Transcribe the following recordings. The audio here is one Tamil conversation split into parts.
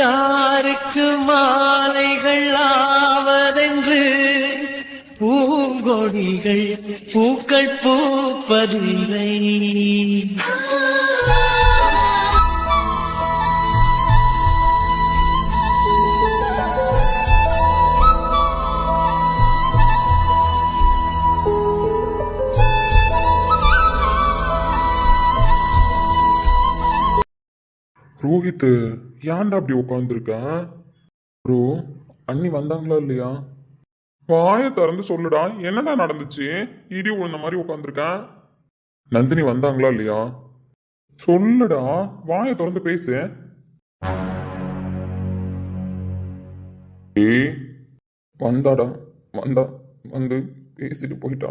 யாருக்கு மாலைகள் ஆவதென்று பூங்கொடிகள் பூக்கள் பூப்பதில்லை. ரோஹித் ஏன்டா அப்படி உட்காந்துருக்கேன் ப்ரோ அண்ணி வந்தாங்களா இல்லையா? வாய திறந்து சொல்லுடா என்னடா நடந்துச்சு? இடி விழுந்த மாதிரி உட்காந்துருக்கேன் நந்தினி வந்தாங்களா இல்லையா? சொல்லுடா வாய திறந்து பேசு. ஏய் வந்தாடா வந்தா வந்து பேசிட்டு போயிட்டா.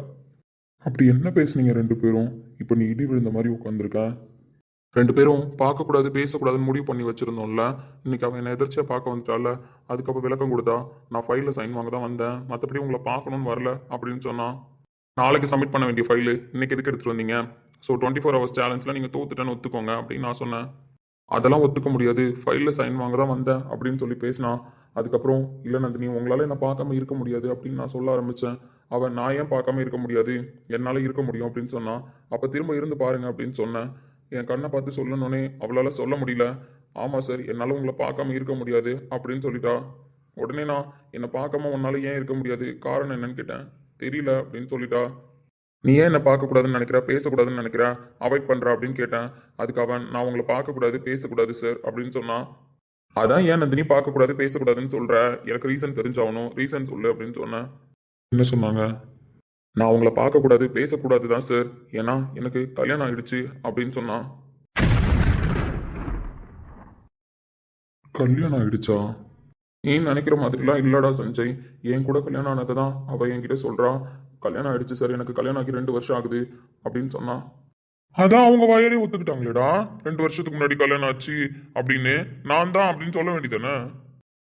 அப்படி என்ன பேசுனீங்க ரெண்டு பேரும்? இப்போ நீ இடி விழுந்த மாதிரி உட்காந்துருக்க ரெண்டு பேரும் பார்க்கக்கூடாது பேசக்கூடாதுன்னு முடிவு பண்ணி வச்சிருந்தோம்ல. இன்னைக்கு அவன் என்ன எதிர்ச்சியாக பார்க்க வந்துட்டால. அதுக்கப்புறம் விளக்கம் கொடுத்தா நான் ஃபைலில் சைன் வாங்க தான் வந்தேன். மற்றபடி உங்களை பார்க்கணும்னு வரல அப்படின்னு சொன்னான் நாளைக்கு சப்மிட் பண்ண வேண்டிய ஃபைலு இன்னைக்கு எதுக்கு எடுத்துட்டு வந்தீங்க? ஸோ டுவெண்ட்டி ஃபோர் ஹவர்ஸ் சேலஞ்சில் நீங்கள் தோத்துட்டேன்னு ஒத்துக்கோங்க அப்படின்னு நான் சொன்னேன். அதெல்லாம் ஒத்துக்க முடியாது. ஃபைலில் சைன் வாங்க தான் வந்தேன் அப்படின்னு சொல்லி பேசினான் அதுக்கப்புறம் இல்லை நந்தினி உங்களால் என்ன பார்க்காம இருக்க முடியாது அப்படின்னு நான் சொல்ல ஆரம்பித்தேன் அவன் நான் ஏன் பார்க்காம இருக்க முடியாது? என்னால் இருக்க முடியும் அப்படின்னு சொன்னான் அப்போ திரும்ப இருந்து பாருங்க அப்படின்னு சொன்னேன். என் கண்ணை பார்த்து சொல்லணுன்னே அவளால் சொல்ல முடியல. ஆமாம் சார் என்னால் உங்களை பார்க்காம இருக்க முடியாது அப்படின்னு சொல்லிட்டா. உடனே நான் என்னை பார்க்காம உன்னால் ஏன் இருக்க முடியாது? காரணம் என்னன்னு கேட்டேன். தெரியல அப்படின்னு சொல்லிட்டா. நீ ஏன் என்னை பார்க்கக்கூடாதுன்னு நினைக்கிற? பேசக்கூடாதுன்னு நினைக்கிற? அவாய்ட் பண்ணுற அப்படின்னு கேட்டேன். அதுக்கு அவன் நான் உங்களை பார்க்கக்கூடாது பேசக்கூடாது சார் அப்படின்னு சொன்னான் அதான் ஏன் நந்தினி பார்க்கக்கூடாது பேசக்கூடாதுன்னு சொல்கிற எனக்கு ரீசன் தெரிஞ்சாகணும் ரீசன் சொல்லு அப்படின்னு சொன்னேன். என்ன சொன்னாங்க? நான் உங்களை பார்க்கக்கூடாது பேசக்கூடாது தான் சார் ஏன்னா எனக்கு கல்யாணம் ஆயிடுச்சு அப்படின்னு சொன்னான் கல்யாணம் ஆயிடுச்சா? நீ நினைக்கிற மாதிரிலாம் இல்லடா சஞ்சய். என் கூட கல்யாணம் ஆனதை தான் அவள் என்கிட்ட சொல்றா. கல்யாணம் ஆயிடுச்சு சார் எனக்கு கல்யாணம் ஆகி ரெண்டு வருஷம் ஆகுது அப்படின்னு சொன்னான் அதான் அவங்க வாயாலே ஒத்துக்கிட்டாங்களேடா. ரெண்டு வருஷத்துக்கு முன்னாடி கல்யாணம் ஆச்சு அப்படின்னு. நான் தான் அப்படின்னு சொல்ல வேண்டியதானே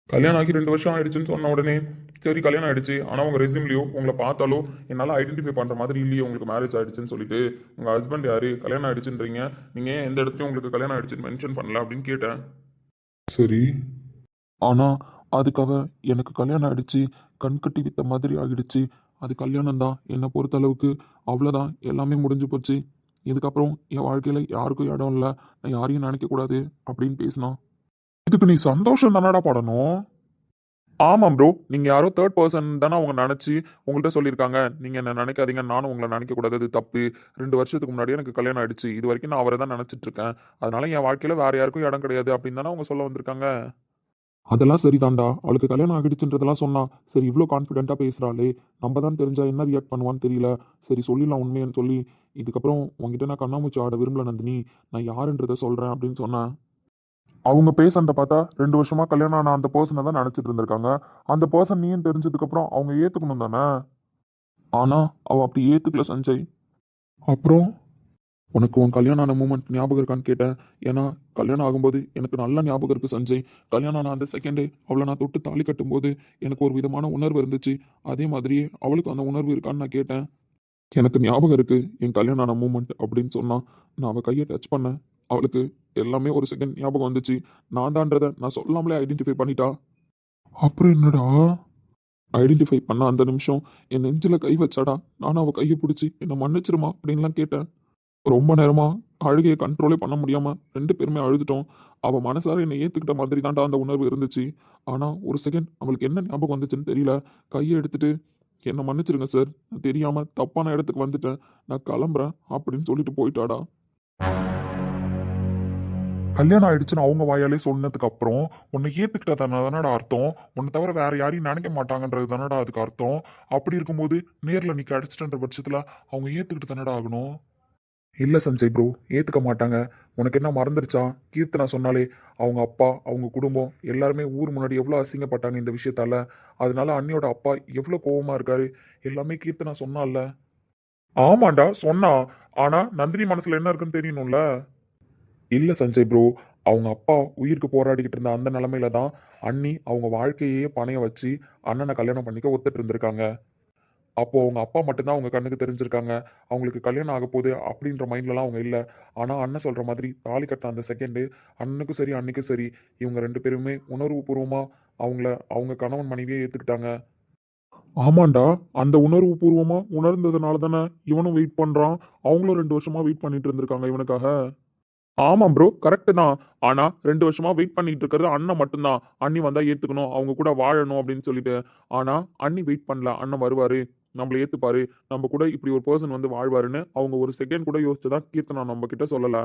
கல்யாணம் ஆகி ரெண்டு வருஷம் ஆயிடுச்சுன்னு சொன்ன உடனே சரி கல்யாணம் ஆயிடுச்சு. ஆனால் உங்கள் ரெசியூம்லையோ உங்களை பார்த்தாலோ என்னால் ஐடென்டிஃபை பண்ணுற மாதிரி இல்லையே உங்களுக்கு மேரேஜ் ஆயிடுச்சுன்னு சொல்லிட்டு. உங்கள் ஹஸ்பண்ட் யாரு? கல்யாணம் ஆயிடுச்சுன்றீங்க. நீங்கள் ஏன் எந்த இடத்துலையும் உங்களுக்கு கல்யாணம் ஆயிடுச்சுன்னு மென்ஷன் பண்ணல அப்படின்னு கேட்டேன். சரி. ஆனால் அதுக்காக எனக்கு கல்யாணம் ஆயிடுச்சு. கண்கட்டி வித்த மாதிரி ஆகிடுச்சு அது கல்யாணம் தான். என்னை பொறுத்த அளவுக்கு அவ்வளோதான் எல்லாமே முடிஞ்சு போச்சு. இதுக்கப்புறம் என் வாழ்க்கையில் யாருக்கும் இடம் இல்லை. நான் யாரையும் நினைக்கக்கூடாது அப்படின்னு பேசினான். இதுக்கு நீ சந்தோஷம் தானடா படணும்? ஆமாம் ப்ரோ நீங்கள் யாரோ தேர்ட் பர்சன் தானே அவங்க நினச்சி உங்கள்கிட்ட சொல்லியிருக்காங்க. நீங்கள் என்ன நினைக்காதீங்க. நானும் உங்களை நினைக்கக்கூடாது. அது தப்பு. ரெண்டு வருஷத்துக்கு முன்னாடியே எனக்கு கல்யாணம் ஆயிடுச்சு. இது வரைக்கும் நான் அவரை தான் நினச்சிட்டு இருக்கேன். அதனால என் வாழ்க்கையில் வேறு யாருக்கும் இடம் கிடையாது அப்படின்னு தானே அவங்க சொல்ல வந்திருக்காங்க. அதெல்லாம் சரிதான்டா. அவளுக்கு கல்யாணம் ஆகிடுச்சுன்றதெல்லாம் சொன்னா சரி இவ்வளோ கான்ஃபிடென்ட்டாக பேசுகிறாளே நம்ம தான் தெரிஞ்சா என்ன ரியாக்ட் பண்ணுவான்னு தெரியல. சரி சொல்லிடலாம் உண்மைன்னு சொல்லி இதுக்கப்புறம் உங்ககிட்ட நான் கண்ணாமூச்சி ஆட விரும்பல நந்தினி. நான் யாருன்றதை சொல்கிறேன் அப்படின்னு சொன்னேன் அவங்க பேசுறத பார்த்தா ரெண்டு வருஷமா கல்யாணம் ஆன அந்த பர்சனை தான் நினச்சிட்டு இருந்திருக்காங்க. அந்த பர்சன் நீயும் தெரிஞ்சதுக்கப்புறம் அவங்க ஏற்றுக்கணும் தானே? ஆனால் அவள் அப்படி ஏற்றுக்கல சஞ்சய். அப்புறம் உனக்கு உன் கல்யாணம் ஆன மூமெண்ட் ஞாபகம் இருக்கான்னு கேட்டேன். ஏன்னா கல்யாணம் ஆகும்போது எனக்கு நல்ல ஞாபகம் இருக்கு சஞ்சய். கல்யாணம் ஆன அந்த செகண்டே அவளை நான் தொட்டு தாலி கட்டும்போது எனக்கு ஒரு விதமான உணர்வு இருந்துச்சு. அதே மாதிரியே அவளுக்கு அந்த உணர்வு இருக்கான்னு நான் கேட்டேன். எனக்கு ஞாபகம் இருக்கு என் கல்யாணம் ஆன மூமெண்ட் அப்படின்னு சொன்னா நான் அவள் கையை டச் பண்ணேன். அவளுக்கு எல்லாமே ஒரு செகண்ட் ஞாபகம் வந்துச்சு. நான் தான்றதை நான் சொல்லாமலே ஐடென்டிஃபை பண்ணிட்டா? அப்புறம் என்னடா? ஐடென்டிஃபை பண்ண அந்த நிமிஷம் என் நெஞ்சில் கை வச்சாடா? நானும் அவள் கையை பிடிச்சி என்னை மன்னிச்சிருமா அப்படின்லாம் கேட்டேன். ரொம்ப நேரமாக அழுகையை கண்ட்ரோலே பண்ண முடியாமல் ரெண்டு பேருமே அழுதுட்டோம். அவள் மனசார என்னை ஏற்றுக்கிட்ட மாதிரி தான்டா அந்த உணர்வு இருந்துச்சு. ஆனால் ஒரு செகண்ட் அவளுக்கு என்ன ஞாபகம் வந்துச்சுன்னு தெரியல. கையை எடுத்துட்டு என்னை மன்னிச்சிருங்க சார் நான் தப்பான இடத்துக்கு வந்துட்டேன். நான் கிளம்புறேன் அப்படின்னு சொல்லிட்டு போயிட்டாடா. கல்யாணம் ஆயிடுச்சுன்னு அவங்க வாயாலே சொன்னதுக்கு அப்புறம் உன்னை ஏத்துக்கிட்ட தானடா அர்த்தம். உன்னை தவிர வேற யாரையும் நினைக்க மாட்டாங்கன்றது தானடா அதுக்கு அர்த்தம். அப்படி இருக்கும்போது நேர்ல நீ கிடைச்சிட்டன்ற பட்சத்துல அவங்க ஏத்துக்கிட்டு தானடா ஆகணும்? இல்ல சஞ்சய் ப்ரோ ஏத்துக்க மாட்டாங்க. உனக்கு என்ன மறந்துருச்சா? கீர்த்தனா சொன்னாலே அவங்க அப்பா அவங்க குடும்பம் எல்லாருமே ஊர் முன்னாடி எவ்வளோ அசிங்கப்பட்டாங்க இந்த விஷயத்தால. அதனால அண்ணியோட அப்பா எவ்வளோ கோவமா இருக்காரு. எல்லாமே கீர்த்தனா சொன்னால ஆமாண்டா சொன்னா. ஆனா நந்தினி மனசுல என்ன இருக்குன்னு தெரியணும்ல? இல்லை சஞ்சய் ப்ரோ அவங்க அப்பா உயிருக்கு போராடிக்கிட்டு இருந்த அந்த நிலமையில தான் அண்ணி அவங்க வாழ்க்கையே பணைய வச்சு அண்ணனை கல்யாணம் பண்ணிக்க ஒத்துட்டு இருந்திருக்காங்க. அப்போது அவங்க அப்பா மட்டும்தான் அவங்க கண்ணுக்கு தெரிஞ்சிருக்காங்க. அவங்களுக்கு கல்யாணம் ஆக போகுது அப்படின்ற மைண்ட்லலாம் அவங்க இல்லை. ஆனால் அண்ணன் சொல்கிற மாதிரி தாலி கட்டின அந்த செகண்டு அண்ணனுக்கும் சரி அன்னைக்கும் சரி இவங்க ரெண்டு பேருமே உணர்வுபூர்வமாக அவங்கள அவங்க கணவன் மனைவியே ஏற்றுக்கிட்டாங்க ஆமாண்டா அந்த உணர்வு பூர்வமாக உணர்ந்ததுனால தானே இவனும் வெயிட் பண்ணுறான் அவங்களும் ரெண்டு வருஷமாக வெயிட் பண்ணிட்டு இருந்திருக்காங்க இவனுக்காக. ஆமாம் ப்ரோ கரெக்டு தான். ஆனால் ரெண்டு வருஷமாக வெயிட் பண்ணிட்டு இருக்கிறது அண்ணன் மட்டும்தான். அண்ணி வந்தால் ஏற்றுக்கணும் அவங்க கூட வாழணும் அப்படின்னு சொல்லிட்டு. ஆனால் அண்ணி வெயிட் பண்ணல. அண்ணன் வருவார் நம்மளை ஏற்றுப்பாரு நம்ம கூட இப்படி ஒரு பர்சன் வந்து வாழ்வாருன்னு அவங்க ஒரு செகண்ட் கூட யோசிச்சதா கீர்த்தனா நம்ம கிட்ட சொல்லலை.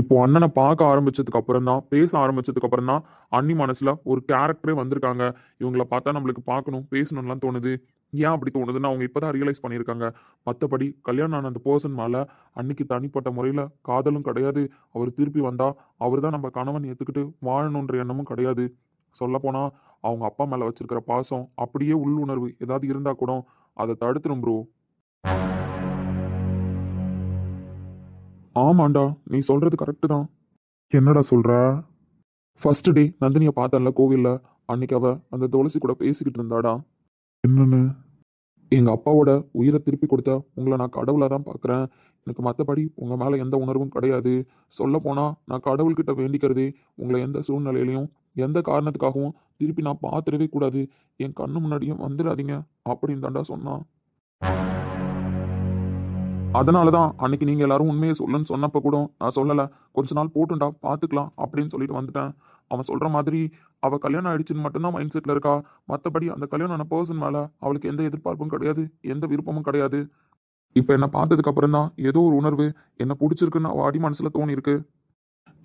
இப்போ அண்ணனை பார்க்க ஆரம்பிச்சதுக்கு அப்புறம் தான் பேச ஆரம்பிச்சதுக்கு அப்புறம் தான் அண்ணி மனசுல ஒரு கேரக்டரே வந்திருக்காங்க. இவங்கள பார்த்தா நம்மளுக்கு பார்க்கணும் பேசணும்லாம் தோணுது. ஏன் அப்படி தோணுதுன்னு அவங்க இப்பதான் ரியலைஸ் பண்ணியிருக்காங்க. மற்றபடி கல்யாணம் ஆன அந்த பர்சன் மேலே அன்னைக்கு தனிப்பட்ட முறையில் காதலும் கிடையாது. அவர் திருப்பி வந்தால் அவர் தான் நம்ம கணவன் ஏற்றுக்கிட்டு வாழணுன்ற எண்ணமும் கிடையாது. சொல்லப்போனால் அவங்க அப்பா மேலே வச்சிருக்கிற பாசம் அப்படியே உள்ளுணர்வு ஏதாவது இருந்தால் கூட அதை தடுத்துரும் ப்ரோ ஆமாண்டா நீ சொல்கிறது கரெக்டு தான். என்னடா சொல்கிற ஃபர்ஸ்ட் டே நந்தினியை பார்த்தல கோவிலில் அன்னைக்கு அவள் அந்த துளசி கூட பேசிக்கிட்டு இருந்தாடா. என்னன்னு? எங்க அப்பாவோட உயிரை திருப்பி கொடுத்த உங்களை நான் கடவுளை தான் பார்க்குறேன் எனக்கு மற்றபடி உங்க மேல எந்த உணர்வும் கிடையாது. சொல்ல போனா நான் கடவுள்கிட்ட வேண்டிக்கிறது உங்களை எந்த சூழ்நிலையிலையும் எந்த காரணத்துக்காகவும் திருப்பி நான் பார்த்துடவே கூடாது. என் கண்ணு முன்னாடியும் வந்துடாதீங்க அப்படின்னு தாண்டா சொன்னான். அதனால தான் அன்னைக்கு நீங்கள் எல்லாரும் உண்மையை சொல்லுன்னு சொன்னப்ப கூட நான் சொல்லலை. கொஞ்ச நாள் போட்டுண்டா பார்த்துக்கலாம் அப்படின்னு சொல்லிட்டு வந்துட்டேன். அவன் சொல்கிற மாதிரி அவள் கல்யாணம் ஆயிடுச்சுன்னு மட்டும்தான் மைண்ட் செட்டில் இருக்கா? மற்றபடி அந்த கல்யாணம் ஆன பர்சன் மேலே அவளுக்கு எந்த எதிர்பார்ப்பும் கிடையாது எந்த விருப்பமும் கிடையாது. இப்போ என்னை பார்த்ததுக்கு அப்புறம் தான் ஏதோ ஒரு உணர்வு என்னை பிடிச்சிருக்குன்னு அவள் அடி மனசில் தோணியிருக்கு.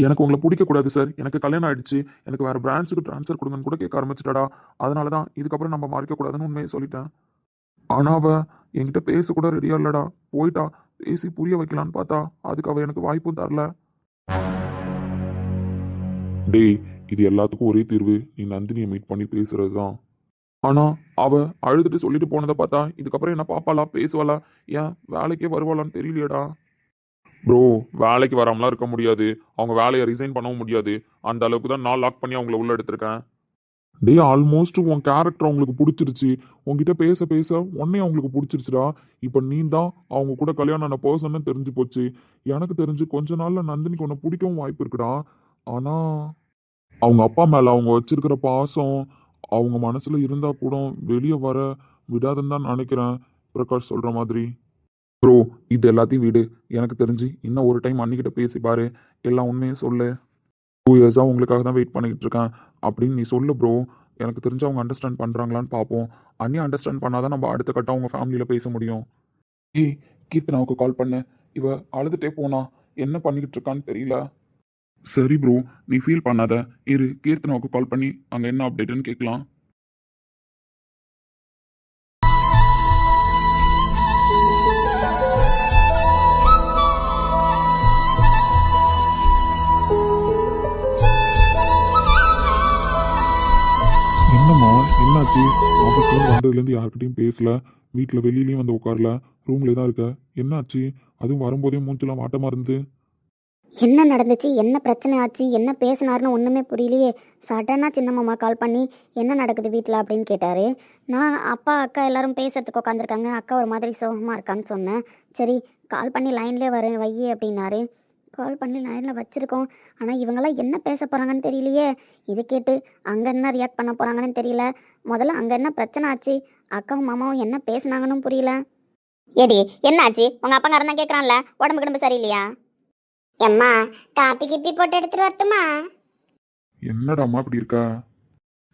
எனக்கு உங்களை பிடிக்கக்கூடாது சார் எனக்கு கல்யாணம் ஆயிடுச்சு. எனக்கு வேறு பிரான்ச்சுக்கு ட்ரான்ஸ்ஃபர் கொடுங்கன்னு கூட கேட்க ஆரம்பிச்சிட்டாடா. அதனால தான் இதுக்கப்புறம் நம்ம மாறிக்கக்கூடாதுன்னு உண்மையை சொல்லிட்டேன். ஆனால் அவள் என்கிட்ட பேசக்கூட ரெடியாக இல்லைடா இல்லடா. போயிட்டா. பேசி புரிய வைக்கலான்னு பார்த்தா அதுக்கு அவள் எனக்கு வாய்ப்பும் தரல. டேய் இது எல்லாத்துக்கும் ஒரே தீர்வு. நீ நந்தினியை மீட் பண்ணி பேசுறது தான் ஆனால் அவள் அழுதுட்டு சொல்லிட்டு போனதை பார்த்தா இதுக்கப்புறம் என்ன பாப்பாளா பேசுவாளா? ஏன் வேலைக்கே வருவாளான்னு தெரியலையேடா. ப்ரோ வேலைக்கு வராமலாம் இருக்க முடியாது. அவங்க வேலையை ரிசைன் பண்ணவும் முடியாது. அந்த அளவுக்கு தான் நான் லாக் பண்ணி அவங்கள உள்ள எடுத்திருக்கேன். டேய் ஆல்மோஸ்ட் உன் கேரக்டர் அவங்களுக்கு பிடிச்சிருச்சு. உன்கிட்ட பேச பேச உன்னே அவங்களுக்கு பிடிச்சிருச்சுடா. இப்போ நீ தான் அவங்க கூட கல்யாணம் ஆன பர்சன்னு தெரிஞ்சு போச்சு. எனக்கு தெரிஞ்சு கொஞ்ச நாளில் நந்தினிக்கு உன்னை பிடிக்கவும் வாய்ப்பு இருக்குடா. ஆனால் அவங்க அப்பா மேல அவங்க வச்சிருக்கிற பாசம் அவங்க மனசுல இருந்தா கூட வெளியே வர விடாதுன்னு தான் நினைக்கிறேன் பிரகாஷ் சொல்ற மாதிரி. ப்ரோ இது எல்லாத்தையும் விடு. எனக்கு தெரிஞ்சு இன்னும் ஒரு டைம் அன்னிக்கிட்ட பேசி பாரு. எல்லாம் உண்மையும் சொல்லு. டூ இயர்ஸாக உங்களுக்காக தான் வெயிட் பண்ணிக்கிட்டு இருக்கேன். அப்படின்னு நீ சொல்லு ப்ரோ எனக்கு தெரிஞ்சு அவங்க அண்டர்ஸ்டாண்ட் பண்ணுறாங்களான்னு பார்ப்போம் அன்னி அண்டர்ஸ்டாண்ட் பண்ணாதான் நம்ம அடுத்த கட்டம் அவங்க ஃபேமிலியில் பேச முடியும். ஏய் கீர்த்தனாவுக்கு கால் பண்ணு. இவ அழுதுட்டே போனா என்ன பண்ணிக்கிட்டு இருக்கான்னு தெரியல. சரி ப்ரோ நீ ஃபீல் பண்ணாத. இரு கீர்த்தனாவுக்கு கால் பண்ணி அங்கே என்ன அப்டேட்டுன்னு கேட்கலாம். என்னம்மா என்னாச்சு? ஆஃபீஸ்லேருந்து வந்ததுலேருந்து யார்கிட்டையும் பேசல. வீட்டில் வெளியிலையும் வந்து உட்காரல. ரூம்ல தான் இருக்க. என்னாச்சு? அதுவும் வரும்போதே மூஞ்செல்லாம் வாட்டமாக இருந்து என்ன நடந்துச்சு? என்ன பிரச்சனை ஆச்சு? என்ன பேசினார்னு ஒன்றுமே புரியலையே. சடனாக சின்ன மாமா கால் பண்ணி என்ன நடக்குது வீட்டில் அப்படின்னு கேட்டார். நான் அப்பா அக்கா எல்லாரும் பேசுறதுக்கு உட்காந்துருக்காங்க அக்கா ஒரு மாதிரி சோகமாக இருக்கான்னு சொன்னேன். சரி கால் பண்ணி லைன்லேயே வரேன் வையே அப்படின்னாரு. கால் பண்ணி லைனில் வச்சுருக்கோம். ஆனால் இவங்கெல்லாம் என்ன பேச போகிறாங்கன்னு தெரியலையே. இது கேட்டு அங்கே என்ன ரியாக்ட் பண்ண போகிறாங்கன்னு தெரியல. முதல்ல அங்கே என்ன பிரச்சனை ஆச்சு? அக்காவும் மாமாவும் என்ன பேசுனாங்கன்னு புரியல. ஏடி என்னாச்சு? உங்கள் அப்பங்காரன் தான் கேட்குறான்ல உடம்பு கிடம்பு சரியில்லையா? எம்மா காப்பி கிப்பி போட்டு எடுத்துட்டு வரட்டுமா? என்னடாம்மா இப்படி இருக்க?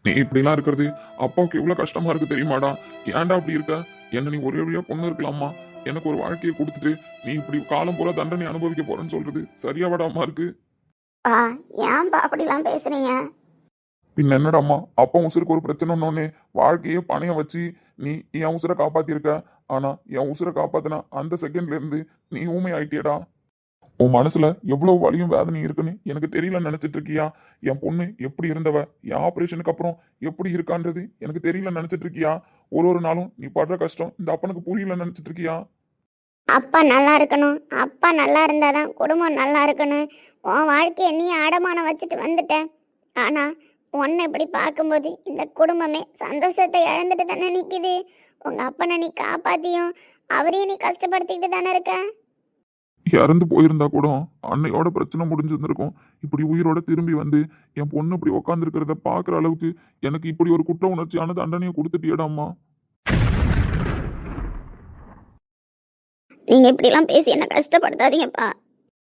நீ இப்படிலாம் இருக்கிறது அப்பாவுக்கு எவ்வளோ கஷ்டமா இருக்கு தெரியுமாடா? ஏன்டா அப்படி இருக்க? என்ன நீ ஒரே வழியா பொண்ணு இருக்கலாமா? எனக்கு ஒரு வாழ்க்கையை கொடுத்துட்டு நீ இப்படி காலம் பூரா தண்டனை அனுபவிக்க போறேன்னு சொல்றது சரியாவாடாமா இருக்கு? பா ஏன்பா அப்படிலாம் பேசுறீங்க? பின்ன என்னடாம்மா? அப்பா உசுருக்கு ஒரு பிரச்சனைன்னொன்னே வாழ்க்கையே பணையம் வச்சு நீ என் உசுரை காப்பாத்திருக்க. ஆனா என் உசுரை காப்பாத்தினா அந்த செகண்ட்ல இருந்து நீ ஊமை ஆயிட்டியடா உன் மனசுல எவ்வளவு வலியும் வேதனையும் இருக்குன்னு எனக்கு தெரியல நினைச்சிட்டு இருக்கியா? என் பொண்ணு எப்படி இருந்தவ? என் ஆப்ரேஷனுக்கு அப்புறம் எப்படி இருக்கான்றது எனக்கு தெரியல நினைச்சிட்டு இருக்கியா? ஒரு ஒரு நாளும் நீ படுற கஷ்டம் இந்த அப்பனுக்கு புரியல நினைச்சிட்டு இருக்கியா? அப்பா நல்லா இருக்கணும். அப்பா நல்லா இருந்தாதான் குடும்பம் நல்லா இருக்கணும் உன் வாழ்க்கையை நீ அடமானம் வச்சுட்டு வந்துட்ட ஆனா உன்னை இப்படி பார்க்கும்போது இந்த குடும்பமே சந்தோஷத்தை இழந்துட்டு தானே நிக்குது. உங்க அப்பனை நீ காப்பாத்தியும் அவரையும் நீ கஷ்டப்படுத்திக்கிட்டு தானே இருக்க? இறந்து போயிருந்தா கூட அன்னையோட பிரச்சனை முடிஞ்சிருந்திருக்கும். இப்படி உயிரோட திரும்பி வந்து என் பொண்ணு இப்படி உட்காந்துருக்கிறத பார்க்குற அளவுக்கு எனக்கு இப்படி ஒரு குற்ற உணர்ச்சியான தண்டனையை கொடுத்துட்டியடாம்மா நீங்க இப்படிலாம் பேசி என்ன கஷ்டப்படுத்தாதீங்கப்பா.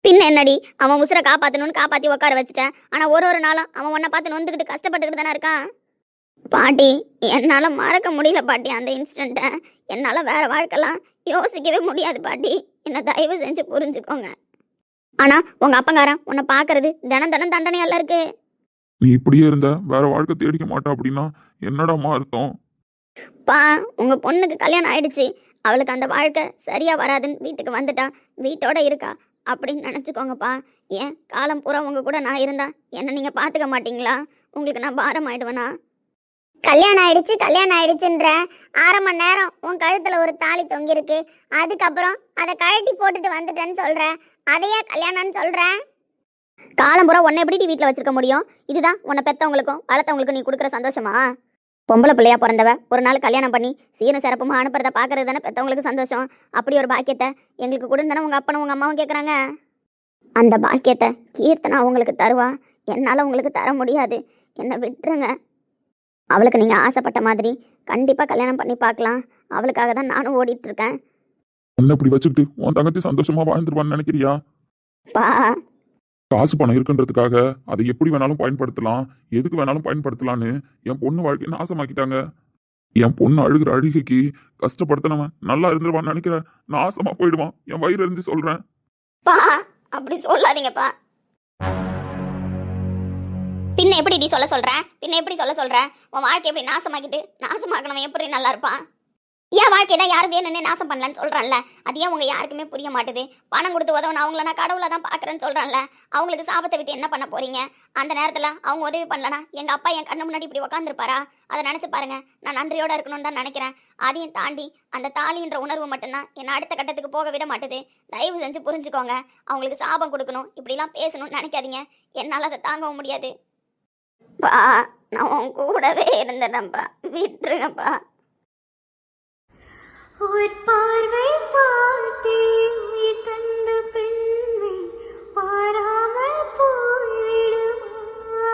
பின்ன என்னடி அவன் உசுரை காப்பாத்தணும்னு காப்பாத்தி உட்கார வச்சுட்டேன். ஆனா ஒரு ஒரு நாளும் அவன் உன்னை பார்த்து நொந்துக்கிட்டு கஷ்டப்பட்டுக்கிட்டு தானே இருக்கான். பாட்டி என்னால் மறக்க முடியல பாட்டி அந்த இன்சிடெண்ட்டை என்னால் வேற வாழ்க்கைலாம் யோசிக்கவே முடியாது பாட்டி. என்ன தயவு செஞ்சு புரிஞ்சுக்கோங்க. ஆனா உங்க அப்பங்காரன் உன்னை பாக்குறது தினம் தினம் தண்டனையெல்லாம் இருக்கு. நீ இப்படியே இருந்த வேற வாழ்க்கை தேடிக்க மாட்டா அப்படின்னா என்னடாம்மா அர்த்தம்? பா உங்க பொண்ணுக்கு கல்யாணம் ஆயிடுச்சு. அவளுக்கு அந்த வாழ்க்கை சரியா வராதுன்னு வீட்டுக்கு வந்துட்டா வீட்டோட இருக்கா அப்படின்னு நினச்சிக்கோங்கப்பா. ஏன்? காலம் பூரா உங்க கூட நான் இருந்தா என்ன நீங்க பாத்துக்க மாட்டீங்களா? உங்களுக்கு நான் பாரம் ஆயிடுவேனா கல்யாணம் ஆயிடுச்சு கல்யாணம் ஆயிடுச்சுன்ற அரை மணி நேரம் உன் கழுத்துல ஒரு தாலி தொங்கிருக்கு அதுக்கப்புறம் அதை கழட்டி போட்டுட்டு வந்துட்டேன்னு சொல்ற. அதையே கல்யாணம்னு சொல்ற? காலம்புற உன்னை எப்படி வீட்டில் வச்சிருக்க முடியும்? இதுதான் உன்னை பெத்தவங்களுக்கும் வளர்த்தவங்களுக்கும் நீ கொடுக்குற சந்தோஷமா? பொம்பளை பிள்ளையா பிறந்தவ ஒரு நாள் கல்யாணம் பண்ணி சீரும் சிறப்புமா அனுப்புறத பார்க்கறது தானே பெற்றவங்களுக்கு சந்தோஷம்? அப்படி ஒரு பாக்கியத்தை எங்களுக்கு கொடுந்தானே உங்கள் அப்பனும் உங்கள் அம்மாவும் கேட்குறாங்க அந்த பாக்கியத்தை கீர்த்தனா உங்களுக்கு தருவா. என்னால் உங்களுக்கு தர முடியாது. என்னை விட்டுருங்க. அவளுக்கு நீங்கள் ஆசைப்பட்ட மாதிரி கண்டிப்பாக கல்யாணம் பண்ணி பார்க்கலாம். அவளுக்காக தான் நானும் ஓடிட்டு இருக்கேன் உன்னை இப்படி வச்சுக்கிட்டு உன் தங்கச்சி சந்தோஷமா வாழ்ந்துருவான்னு நினைக்கிறியா? பா. காசு பணம் இருக்குன்றதுக்காக அதை எப்படி வேணாலும் பயன்படுத்தலாம் எதுக்கு வேணாலும் பயன்படுத்தலான்னு என் பொண்ணு வாழ்க்கையை நாசமாக்கிட்டாங்க. என் பொண்ணு அழுகிற அழுகைக்கு கஷ்டப்படுத்தினவன் நல்லா இருந்துருவான்னு நினைக்கிற நாசமா போயிடுவான். என் வயிறு இருந்து சொல்றேன். பா. அப்படி சொல்லாதீங்கப்பா. பின்ன எப்படி சொல்ல சொல்கிறேன் பின்ன எப்படி சொல்ல சொல்கிறேன் உன் வாழ்க்கை எப்படி நாசமாக்கிட்டு நாசமாக்கணவன் எப்படி நல்லா இருப்பான்? என் வாழ்க்கை தான் யாரும் வேணும்னே நாசம் பண்ணலன்னு சொல்றான்ல. அது ஏன் உங்க யாருக்குமே புரிய மாட்டுது? பணம் கொடுத்து உதவணும் அவங்கள நான் கடவுளை தான் பாக்குறேன்னு சொல்றான்ல. அவங்களுக்கு சாபத்தை விட்டு என்ன பண்ண போறீங்க? அந்த நேரத்துல அவங்க உதவி பண்ணலனா எங்க அப்பா என் கண்ணு முன்னாடி இப்படி உட்காந்துருப்பாரா அதை நினச்சி பாருங்க. நான் நன்றியோட இருக்கணும்னு தான் நினைக்கிறேன். அதையும் தாண்டி அந்த தாலின்ற உணர்வு மட்டும்தான் என்னை அடுத்த கட்டத்துக்கு போக விட மாட்டுது. தயவு செஞ்சு புரிஞ்சுக்கோங்க. அவங்களுக்கு சாபம் கொடுக்கணும். இப்படிலாம் பேசணும்னு நினைக்காதீங்க. என்னால் அதை தாங்கவும் முடியாது. பா நான் உன் கூடவே இருந்தேன்ப்பா. விட்டுருங்கப்பா. ஒரு பார்வை பார்த்தே தந்த பெண்ணை பாராமல் போய்விடுமா?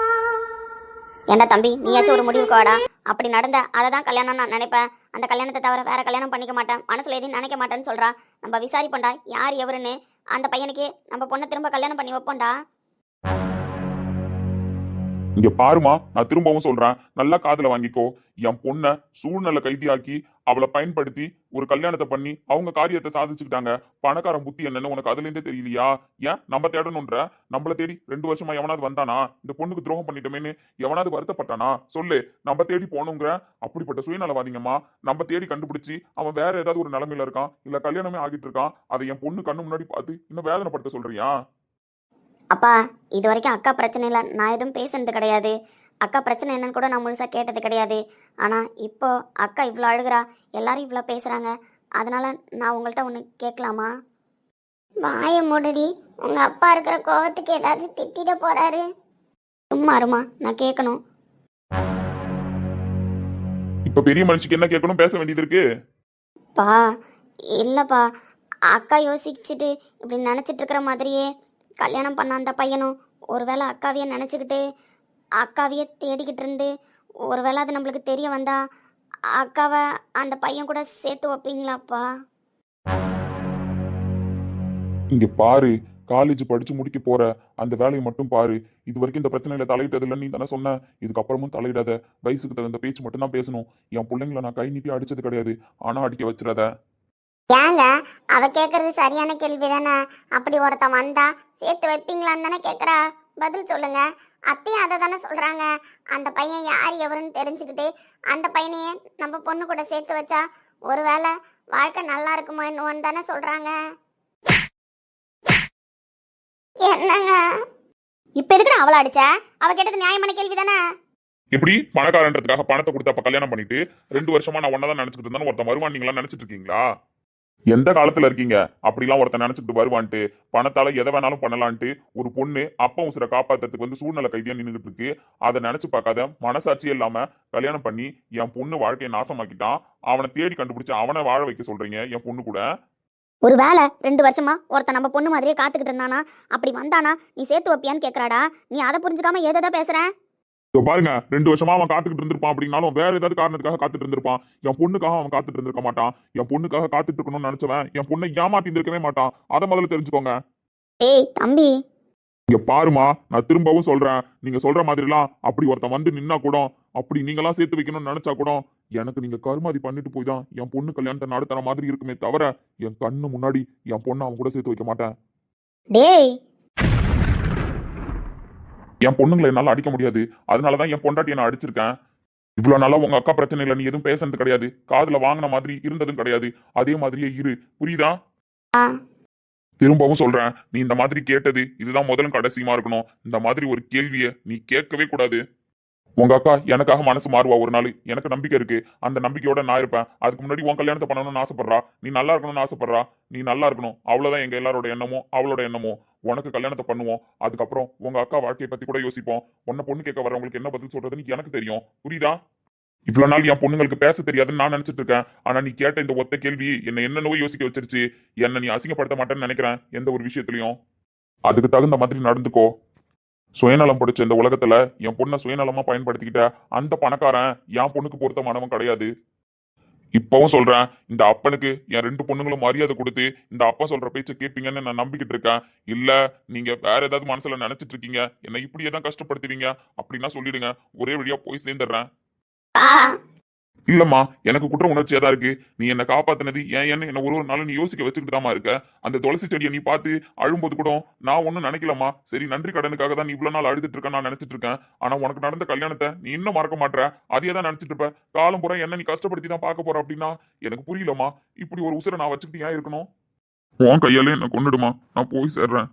ஏண்டா தம்பி நீயாச்சும் ஒரு முடிவுக்கு வாடா. அப்படி நடந்த அதை தான் கல்யாணம் நான் நினைப்பேன். அந்த கல்யாணத்தை தவிர வேற கல்யாணம் பண்ணிக்க மாட்டேன். மனசுல எதையும் நினைக்க மாட்டேன்னு சொல்றா. நம்ம விசாரிப்போம்டா யார் எவருன்னு அந்த பையனுக்கே நம்ம பொண்ணை திரும்ப கல்யாணம் பண்ணி வைப்போம்டா. இங்க பாருமா நான் திரும்பவும் சொல்றேன். நல்லா காதல வாங்கிக்கோ. என் பொண்ணை சூழ்நிலை கைதியாக்கி அவளை பயன்படுத்தி ஒரு கல்யாணத்தை பண்ணி அவங்க காரியத்தை சாதிச்சுக்கிட்டாங்க. பணக்காரன் புத்தி என்னன்னு உனக்கு அதுல இருந்தே தெரியலையா? ஏன்? நம்ம தேடணுன்ற? நம்மள தேடி ரெண்டு வருஷமா எவனாவது வந்தானா? இந்த பொண்ணுக்கு துரோகம் பண்ணிட்டோமேன்னு எவனாவது வருத்தப்பட்டானா? சொல்லு நம்ம தேடி போகணுங்கிற அப்படிப்பட்ட சுயநலவாதிங்கம்மா நம்ம தேடி கண்டுபிடிச்சி அவன் வேற ஏதாவது ஒரு நிலைமையில இருக்கான் இல்ல கல்யாணமே ஆகிட்டு இருக்கான் அதை என் பொண்ணு கண்ணு முன்னாடி பார்த்து இன்னும் வேதனைப்படுத்த சொல்றியா? அப்பா இது வரைக்கும் அக்கா பிரச்சனையில் நான் எதுவும் பேசுனது கிடையாது. அக்கா பிரச்சனை என்னன்னு கூட நான் முழுசாக கேட்டது கிடையாது. ஆனால் இப்போ அக்கா இவ்வளோ அழுகிறா. எல்லாரும் இவ்வளோ பேசுகிறாங்க அதனால நான் உங்கள்கிட்ட ஒன்று கேட்கலாமா வாய மூடடி. உங்கள் அப்பா இருக்கிற கோவத்துக்கு ஏதாவது திட்டிட போகிறாரு சும்மா இருமா. நான் கேட்கணும் இப்ப பெரிய மனுஷிக்கு என்ன கேட்கணும்? பேச வேண்டியது இருக்கு. பா இல்லைப்பா. அக்கா யோசிச்சுட்டு இப்படி நினச்சிட்டு இருக்கிற மாதிரியே கல்யாணம் பண்ண அந்த பையனும் ஒருவேளை அக்காவையே நினச்சிக்கிட்டு அக்காவையே தேடிக்கிட்டு இருந்து ஒருவேளை அது நம்மளுக்கு தெரிய வந்தா அக்காவை அந்த பையன் கூட சேர்த்து வைப்பீங்களாப்பா? இங்க பாரு காலேஜ் படிச்சு முடிக்க போற அந்த வேலையை மட்டும் பாரு. இது வரைக்கும் இந்த பிரச்சனையில தலையிட்டதில்லை நீ தானே சொன்ன. இதுக்கப்புறமும் தலையிடாத. வயசுக்கு தகுந்த பேச்சு மட்டும் தான் பேசணும். என் பிள்ளைங்களை நான் கை நீட்டி அடிச்சது கிடையாது. ஆனா அடிக்க வச்சிடாத. ஏங்க அவ கேட்கறது சரியான கேள்வி தானே அப்படி ஒருத்தன் வந்தா சேர்த்து வைப்பீங்களான்னு தானே கேட்குறா பதில் சொல்லுங்க. அத்தையும் அதை தானே சொல்றாங்க. அந்த பையன் யார் எவருன்னு தெரிஞ்சுக்கிட்டு அந்த பையனையே நம்ம பொண்ணு கூட சேர்த்து வச்சா ஒருவேளை வாழ்க்கை நல்லா இருக்குமோ என்னவோன்னு தானே சொல்றாங்க. என்னங்க? இப்ப எதுக்கு அவளை அடிச்ச? அவ கேட்டது நியாயமான கேள்வி தானே இப்படி பணக்காரன்றதுக்காக பணத்தை கொடுத்தப்ப கல்யாணம் பண்ணிட்டு ரெண்டு வருஷமா நான் ஒன்னதான் நினைச்சிட்டு இருந்தேன் ஒருத்தன் வருவான் நீங்களா நினைச்சிட்டு இருக்கீங்களா? எந்த காலத்துல இருக்கீங்க? அப்படிலாம் ஒருத்தன் நினைச்சிட்டு வருவான்ட்டு பணத்தால எதை வேணாலும் பண்ணலான்ட்டு ஒரு பொண்ணு அப்பா உசுரை காப்பாத்துறதுக்கு வந்து சூழ்நிலை கைதியா நின்றுட்டு இருக்கு. அதை நினைச்சு பார்க்காத மனசாட்சியே இல்லாம கல்யாணம் பண்ணி என் பொண்ணு வாழ்க்கையை நாசமாக்கிட்டான். அவனை தேடி கண்டுபிடிச்சு அவனை வாழ வைக்க சொல்றீங்க என் பொண்ணு கூட. ஒரு வேலை ரெண்டு வருஷமா ஒருத்தன் நம்ம பொண்ணு மாதிரியே காத்துக்கிட்டு இருந்தானா? அப்படி வந்தானா? நீ சேர்த்து வைப்பியான்னு கேட்கறாடா நீ அதை புரிஞ்சுக்காம ஏதோ பேசுறேன். இதோ பாருங்க ரெண்டு வருஷமா அவன் காத்துக்கிட்டு இருந்திருப்பான் அப்படின்னாலும் வேற ஏதாவது காரணத்துக்காக காத்துட்டு இருந்திருப்பான். என் பொண்ணுக்காக அவன் காத்துட்டு இருந்திருக்க மாட்டான். என் பொண்ணுக்காக காத்துட்டு இருக்கணும்னு நினைச்சவன் என் பொண்ணை ஏமாத்தி இருந்திருக்கவே மாட்டான். அதை முதல்ல தெரிஞ்சுக்கோங்க. ஏய் தம்பி. இங்க பாருமா நான் திரும்பவும் சொல்றேன். நீங்க சொல்ற மாதிரிலாம் அப்படி ஒருத்தன் வந்து நின்னா கூட அப்படி நீங்களாம் சேர்த்து வைக்கணும்னு நினைச்சா கூட எனக்கு நீங்க கருமாதி பண்ணிட்டு போய் தான் என் பொண்ணு கல்யாணத்தை நடத்துற மாதிரி இருக்குமே தவிர என் கண்ணு முன்னாடி என் பொண்ணை அவன் கூட சேர்த்து வைக்க மாட்டேன். டேய் என் பொண்ணுங்களை என்னால அடிக்க முடியாது. அதனாலதான் என் பொண்டாட்டியை நான் அடிச்சிருக்கேன். இவ்வளவு நாளா உங்க அக்கா பிரச்சனையில நீ எதுவும் பேசுனது கிடையாது. காதுல வாங்கின மாதிரி இருந்ததும் கிடையாது. அதே மாதிரியே இரு. புரியுதா? திரும்பவும் சொல்றேன். நீ இந்த மாதிரி கேட்டது இதுதான் முதலும் கடைசியுமா இருக்கணும். இந்த மாதிரி ஒரு கேள்வியை நீ கேட்கவே கூடாது. உங்க அக்கா எனக்காக மனசு மாறுவா ஒரு நாள். எனக்கு நம்பிக்கை இருக்கு. அந்த நம்பிக்கையோட நான் இருப்பேன். அதுக்கு முன்னாடி உன் கல்யாணத்தை பண்ணணும்னு ஆசைப்படுறா. நீ நல்லா இருக்கணும்னு ஆசைப்படுறா. நீ நல்லா இருக்கணும். அவ்வளவுதான் எங்க எல்லாரோட எண்ணமோ அவளோட எண்ணமோ. உனக்கு கல்யாணத்தை பண்ணுவோம். அதுக்கப்புறம் உங்க அக்கா வாழ்க்கையை பத்தி கூட யோசிப்போம். உன்னை பொண்ணு கேட்க வரவங்களுக்கு என்ன பதில் சொல்றதுன்னு எனக்கு தெரியும். புரியுதா? இவ்வளவு நாள் என் பொண்ணுங்களுக்கு பேச தெரியாதுன்னு நான் நினைச்சிட்டு இருக்கேன். ஆனா நீ கேட்ட இந்த ஒத்த கேள்வி என்ன என்னென்னவோ யோசிக்க வச்சிருச்சு. என்ன நீ அசிங்கப்படுத்த மாட்டேன்னு நினைக்கிறேன். எந்த ஒரு விஷயத்திலையும். அதுக்கு தகுந்த மாதிரி நடந்துக்கோ. சுயநலம் பிடிச்ச இந்த உலகத்துல என் பொண்ணை சுயநலமா பயன்படுத்திக்கிட்ட அந்த பணக்காரன் என் பொண்ணுக்கு பொருத்தமானவன் கிடையாது. இப்பவும் சொல்றேன் இந்த அப்பனுக்கு என் ரெண்டு பொண்ணுங்களும் மரியாதை கொடுத்து இந்த அப்பா சொல்ற பேச்சை கேட்பீங்கன்னு நான் நம்பிக்கிட்டு இருக்கேன். இல்ல நீங்க வேற ஏதாவது மனசுல நினைச்சிட்டு இருக்கீங்க என்னை இப்படியே தான் கஷ்டப்படுத்துவீங்க அப்படின்னா சொல்லிடுங்க ஒரே வழியா போய் சேர்ந்துடுறேன். இல்லம்மா எனக்கு குற்ற உணர்ச்சியா தான் இருக்கு. நீ என்ன காப்பாத்தினது ஏன் என்ன என்ன ஒரு ஒரு நாளும் நீ யோசிக்க வச்சுக்கிட்டு தாமா இருக்க. அந்த துளசி செடியை நீ பார்த்து அழும்போது கூட நான் ஒன்னும் நினைக்கலம்மா. சரி நன்றி கடனுக்காக தான் நீ இவ்வளவு நாள் அழுதுட்டு இருக்க நான் நினைச்சிட்டு இருக்கேன். ஆனா உனக்கு நடந்த கல்யாணத்தை நீ இன்னும் மறக்க மாட்ற அதையே தான் நினைச்சிட்டு இருப்ப. காலம் பூரா என்ன நீ கஷ்டப்படுத்தி தான் பார்க்க போற அப்படின்னா எனக்கு புரியலம்மா. இப்படி ஒரு உசுரை நான் வச்சுக்கிட்டு ஏன் இருக்கணும்? உன் கையாலே என்ன கொண்டுடுமா நான் போய் சேர்றேன்.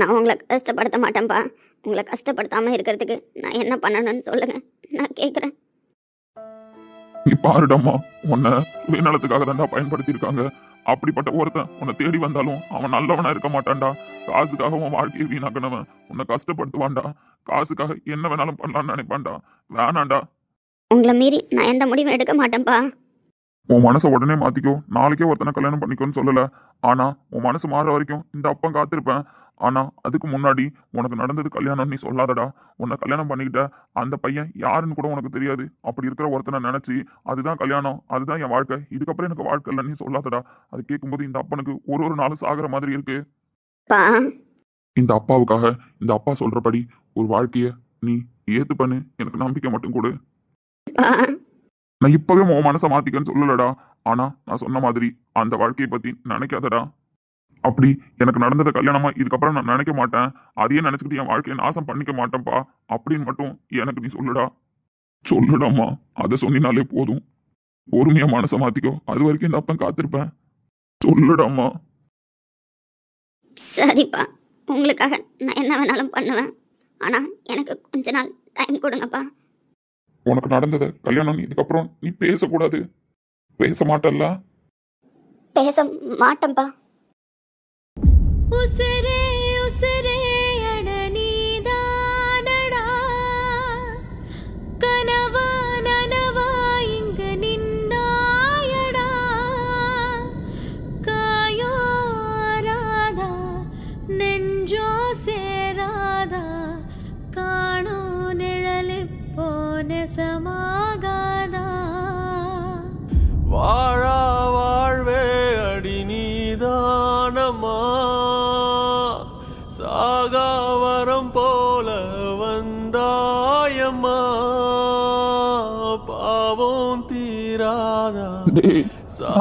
நான் உங்களை கஷ்டப்படுத்த மாட்டேன்ப்பா உங்களை கஷ்டப்படுத்தாம இருக்கிறதுக்கு நான் என்ன பண்ணணும்னு சொல்லுங்க. நான் கேட்குறேன் நீ பாருடம்மா உன்னை சுயநலத்துக்காக தான்டா பயன்படுத்தி இருக்காங்க அப்படிப்பட்ட ஒருத்தன் உன்னை தேடி வந்தாலும் அவன் நல்லவனா இருக்க மாட்டான்டா. காசுக்காக உன் வாழ்க்கையை வீணாக்கினவன் உன்னை கஷ்டப்படுத்துவான்டா. காசுக்காக என்ன வேணாலும் பண்ணலாம்னு நினைப்பான்டா. வேணாண்டா உங்களை மீறி நான் எந்த முடிவும் எடுக்க மாட்டேன்ப்பா உன் மனசை உடனே மாத்திக்கோ. நாளைக்கே ஒருத்தனை கல்யாணம் பண்ணிக்கோன்னு சொல்லல. ஆனா உன் மனசு மாற வரைக்கும் இந்த அப்பன் காத்திருப்பேன். ஆனா அதுக்கு முன்னாடி உனக்கு நடந்தது கல்யாணம் நீ சொல்லாதடா. உன்னை கல்யாணம் பண்ணிக்கிட்ட அந்த பையன் யாருன்னு கூட உனக்கு தெரியாது. அப்படி இருக்கிற ஒருத்தனை நினைச்சு அதுதான் கல்யாணம் அதுதான் என் வாழ்க்கை இதுக்கப்புறம் எனக்கு வாழ்க்கை இல்லை நீ சொல்லாதடா. அது கேட்கும்போது இந்த அப்பனுக்கு ஒரு ஒரு நாளும் சாகுற மாதிரி இருக்கு. இந்த அப்பாவுக்காக இந்த அப்பா சொல்றபடி ஒரு வாழ்க்கைய நீ ஏத்து பண்ணு எனக்கு நம்பிக்கை மட்டும் கொடு. நான் இப்பவே உன் மனசை மாத்திக்கன்னு சொல்லலடா. ஆனா நான் சொன்ன மாதிரி அந்த வாழ்க்கையை பத்தி நினைக்காதடா. அப்படி எனக்கு நடந்தது கல்யாணமா இதுக்கப்புறம் நான் நினைக்க மாட்டேன். அதையே நினைச்சுக்கிட்டு என் வாழ்க்கையை நாசம் பண்ணிக்க மாட்டேன்ப்பா. அப்படின்னு மட்டும் எனக்கு நீ சொல்லுடா. சொல்லுடாம்மா. அதை சொன்னினாலே போதும். பொறுமையா மனசை மாத்திக்கோ. அது வரைக்கும் இந்த அப்பன் காத்திருப்பேன். சொல்லுடாம்மா. சரிப்பா. உங்களுக்காக நான் என்ன வேணாலும் பண்ணுவேன். ஆனால் எனக்கு கொஞ்ச நாள் டைம் கொடுங்கப்பா. உனக்கு நடந்தது கல்யாணம் இதுக்கப்புறம் நீ பேசக்கூடாது. பேச மாட்டல்ல? பேச மாட்டேன்ப்பா உசரே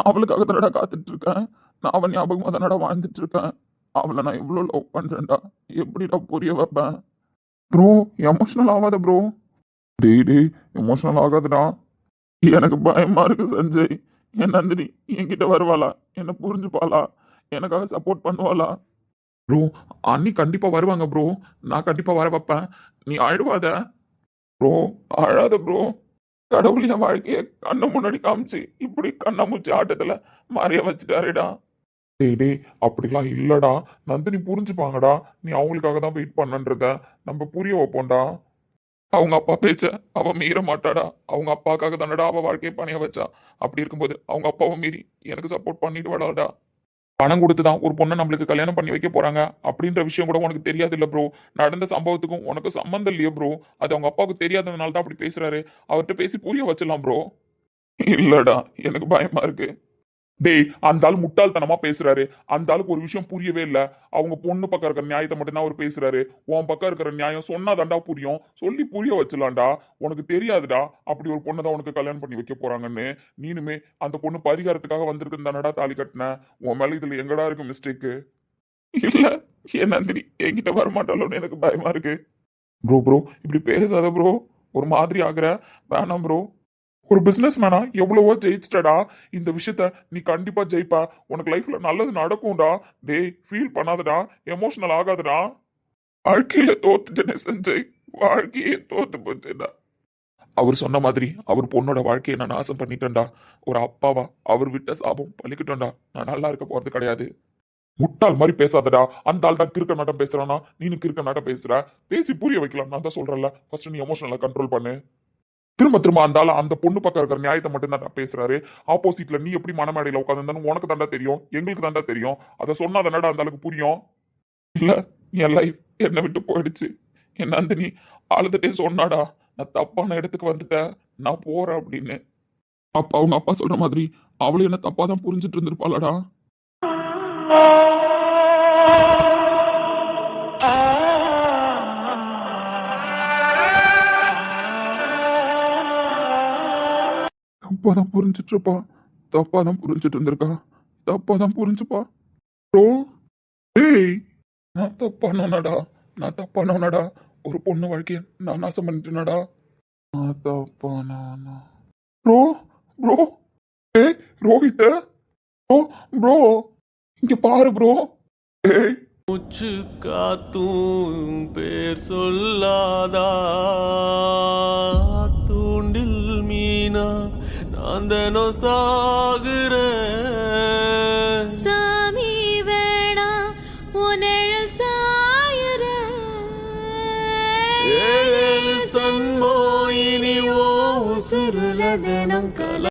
அவளுக்காக தானடா காத்துட்டு இருக்கேன் நான் அவன் ஞாபகமாக தானடா வாழ்ந்துட்டு இருக்கேன் அவளை நான் எவ்வளோ லவ் பண்ணுறேன்டா எப்படிடா புரிய வைப்பேன்? ப்ரோ எமோஷ்னல் ஆகாத ப்ரோ டேய் டேய் எமோஷ்னல் ஆகாதடா. எனக்கு பயமாக இருக்கு சஞ்சய். என் நந்தினி என்கிட்ட வருவாளா? என்னை புரிஞ்சுப்பாளா? எனக்காக சப்போர்ட் பண்ணுவாளா? ப்ரோ அண்ணி கண்டிப்பாக வருவாங்க ப்ரோ நான் கண்டிப்பாக வர வைப்பேன். நீ அழுவாத. ப்ரோ அழாத ப்ரோ கடவுள் என் வாழ்க்கைய கண்ணு முன்னாடி காமிச்சு இப்படி கண்ணாமூச்சி ஆட்டத்துல மாறிய வச்சுட்டாருடா. டேய் டேய் அப்படிலாம் இல்லடா. நந்தினி புரிஞ்சுப்பாங்கடா. நீ அவங்களுக்காக தான் வெயிட் பண்ணன்றத. நம்ம புரிய வைப்போம்டா. அவங்க அப்பா பேச்ச அவ மீற மாட்டாடா. அவங்க அப்பாக்காக தானடா அவ வாழ்க்கையை பணிய வச்சா. அப்படி இருக்கும்போது அவங்க அப்பாவை மீறி எனக்கு சப்போர்ட் பண்ணிட்டு வாடாடா பணம் கொடுத்து தான் ஒரு பொண்ணை நம்மளுக்கு கல்யாணம் பண்ணி வைக்க போறாங்க அப்படின்ற விஷயம் கூட உனக்கு தெரியாது இல்ல ப்ரோ நடந்த சம்பவத்துக்கும் உனக்கு சம்மந்தம் இல்லையே ப்ரோ அது அவங்க அப்பாவுக்கு தெரியாததுனால தான் அப்படி பேசுறாரு. அவர்கிட்ட பேசி புரிய வச்சிடலாம் ப்ரோ இல்லடா எனக்கு பயமா இருக்கு. டேய் அந்த ஆள் முட்டாள்தனமா பேசுறாரு. அந்த ஆளுக்கு ஒரு விஷயம் புரியவே இல்ல. அவங்க பொண்ணு பக்கம் இருக்கிற நியாயத்தை மட்டும்தான் அவர் பேசுறாரு. உன் பக்கம் இருக்கிற நியாயம் சொன்னாதாண்டா புரியும். சொல்லி புரிய வச்சலாம்டா. உனக்கு தெரியாதுடா. அப்படி ஒரு பொண்ணை தான் உனக்கு கல்யாணம் பண்ணி வைக்க போறாங்கன்னு. நீனுமே அந்த பொண்ணு பரிகாரத்துக்காக வந்திருக்கு தானடா தாலி கட்டின. உன் மேல இதுல எங்கடா இருக்கு மிஸ்டேக்கு இல்ல ஏன் நந்தினி என்கிட்ட வரமாட்டாளோன்னு எனக்கு பயமா இருக்கு. ப்ரோ ப்ரோ இப்படி பேசாத ப்ரோ ஒரு மாதிரி ஆகுற. வேணாம் ப்ரோ ஒரு பிசினஸ் மேனா எவ்வளவோ ஜெயிச்சிட்டடா இந்த விஷயத்த நீ கண்டிப்பா ஜெயிப்ப. உனக்கு லைஃப்ல நல்லது நடக்கும்டா. டேய் ஃபீல் பண்ணாதடா. எமோஷனல் ஆகாதடா. வாழ்க்கையில தோத்துட்டேனே சஞ்சய். வாழ்க்கையே தோத்து போச்சுடா. அவர் சொன்ன மாதிரி அவர் பொண்ணோட வாழ்க்கையை நான் நாசம் பண்ணிட்டேன்டா. ஒரு அப்பாவா அவர் விட்ட சாபம் பழிக்கட்டும்டா நான் நல்லா இருக்க போறது கிடையாது. முட்டாள் மாதிரி பேசாதடா. அந்த ஆள் தான் கிறுக்க நாட்டம் பேசுறானா? நீனு கிறுக்க நாட்டம் பேசுற. பேசி புரிய வைக்கலாம். நான் தான் சொல்றேன்ல. ஃபர்ஸ்ட் நீ எமோஷனலா கண்ட்ரோல் பண்ணு. திரும்ப திரும்ப அந்த அந்த பொண்ணு பக்கம் இருக்கிற நியாயத்தை மட்டும் தான் பேசுறாரு. ஆப்போசிட்ல நீ எப்படி மனமேடையில உட்காந்துருந்தாலும் உனக்கு தாண்டா தெரியும் எங்களுக்கு தாண்டா தெரியும். அதை சொன்னா தானடா அந்த அளவுக்கு புரியும். இல்ல என் லைஃப் என்னை விட்டு போயிடுச்சு. என்ன அந்த நீ அழுதுட்டே சொன்னாடா நான் தப்பான இடத்துக்கு வந்துட்டேன் நான் போறேன் அப்படின்னு. அப்பா அவங்க அப்பா சொல்ற மாதிரி அவளும் என்ன தப்பா தான் புரிஞ்சுட்டு இருந்திருப்பாளடா. தப்பா தான் புரிஞ்சிட்டு இருப்பா தப்பா தான் புரிஞ்சிட்டு இருந்திருக்கா. தப்பா தான் புரிஞ்சுப்பா. ப்ரோ. ஏய் நான் தப்பானோனடா நான் தப்பானோனடா ஒரு பொண்ணு வாழ்க்கையை நான் நாசம் பண்ணிட்டேனடா. நான் தப்பானா ப்ரோ ப்ரோ. ஏய் ரோஹித் ப்ரோ ப்ரோ. இங்க பாரு ப்ரோ. ஏய் மூச்சு காத்தும் பேர் சொல்லாதா? தூண்டில் மீனா. தினம் சாகுறேன் சாமி வேணா உனழல் சாயுற. ஏழு சன்மோ இனி ஓ உசுருல தினம் கல